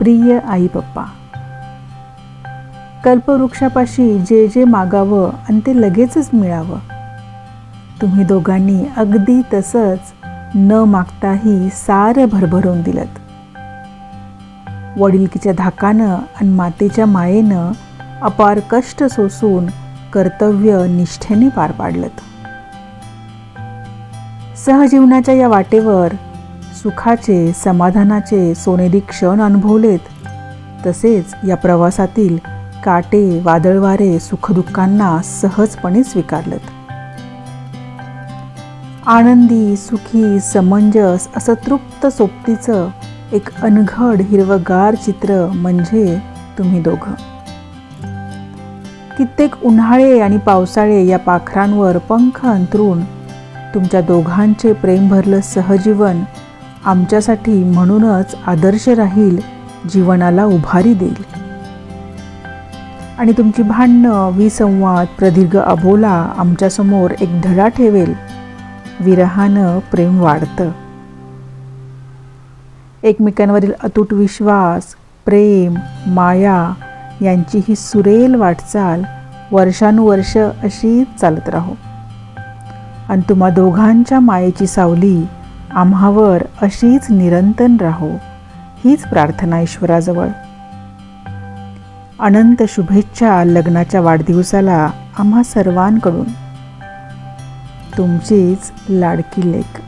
प्रिय आई पप्पा. कल्पवृक्षापाशी जे जे मागावं आणि ते लगेचच मिळावं. तुम्ही दोघांनी अगदी तसंच न मागताही सारं भरभरून दिलत. वडिलकीच्या धाकानं आणि मातेच्या मायेनं अपार कष्ट सोसून कर्तव्य निष्ठेने पार पाडलत. सहजीवनाच्या या वाटेवर सुखाचे समाधानाचे सोनेरी क्षण अनुभवलेत. तसेच या प्रवासातील काटे वादळवारे सुखदुःखांना सहजपणे स्वीकारलेत. आनंदी सुखी समंजस असं तृप्त सोबतीचं एक अनघड हिरवगार चित्र म्हणजे तुम्ही दोघं. कित्येक उन्हाळे आणि पावसाळे या पाखरांवर पंख अंतरून तुमच्या दोघांचे प्रेम भरलं सहजीवन आमच्यासाठी म्हणूनच आदर्श राहील जीवनाला उभारी देईल. आणि तुमची भांडणं विसंवाद प्रदीर्घ अबोला आमच्यासमोर एक धडा ठेवेल. विरहानं प्रेम वाढतं. एकमेकांवरील अतूट विश्वास प्रेम माया यांची ही सुरेल वाटचाल वर्षानुवर्ष अशीच चालत राहो. आणि तुम्हा दोघांच्या मायेची सावली आम्हावर अशीच निरंतर राहो हीच प्रार्थना ईश्वराजवळ. अनंत शुभेच्छा लग्नाच्या वाढदिवसाला आम्हा सर्वांकडून. तुमचीच लाडकी लेख.